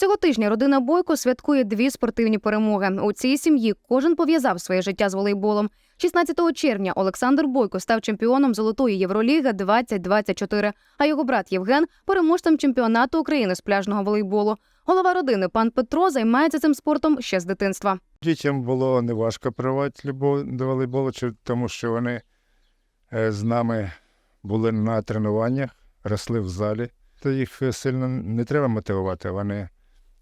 Цього тижня родина Бойко святкує дві спортивні перемоги. У цій сім'ї кожен пов'язав своє життя з волейболом. 16 червня Олександр Бойко став чемпіоном Золотої Євроліги 2024, а його брат Євген переможцем чемпіонату України з пляжного волейболу. Голова родини пан Петро займається цим спортом ще з дитинства. Дітям було неважко прививати любов до волейболу, тому що вони е, з нами були на тренуваннях, росли в залі. То їх сильно не треба мотивувати. Вони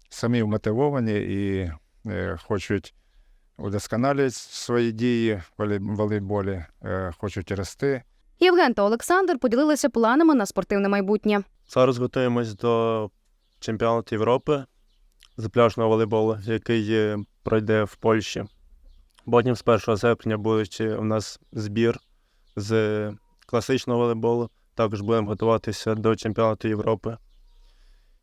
самі мотивовані і е, хочуть удосконалювати свої дії в волейболі, е, хочуть рости. Євген та Олександр поділилися планами на спортивне майбутнє. Зараз готуємось до чемпіонату Європи з пляжного волейболу, який е, пройде в Польщі. Потім з 1 серпня буде у нас збір з класичного волейболу. Також будемо готуватися до чемпіонату Європи.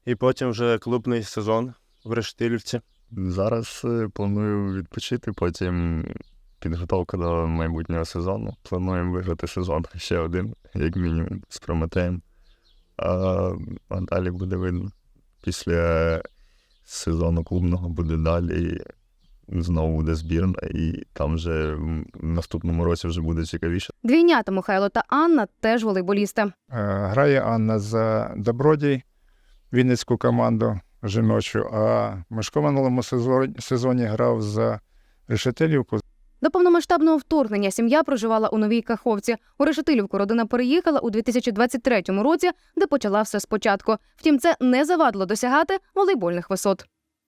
І потім вже клубний сезон в Рештилівці. Зараз е, планую відпочити, потім підготовка до майбутнього сезону. Плануємо виграти сезон ще один, як мінімум, з Прометеєм. А, а далі буде видно. Після сезону клубного буде далі. Знову буде збірна, і там вже в наступному році вже буде цікавіше. Двійнята Михайло та Анна теж волейболісти. Е, Грає Анна за Добродій, Вінницьку команду жіночу, а Мишко в минулому сезоні, грав за Решетилівку. До повномасштабного вторгнення сім'я проживала у Новій Каховці. У Решетилівку родина переїхала у 2023 році, де почала все спочатку. Втім, це не завадило досягати волейбольних висот.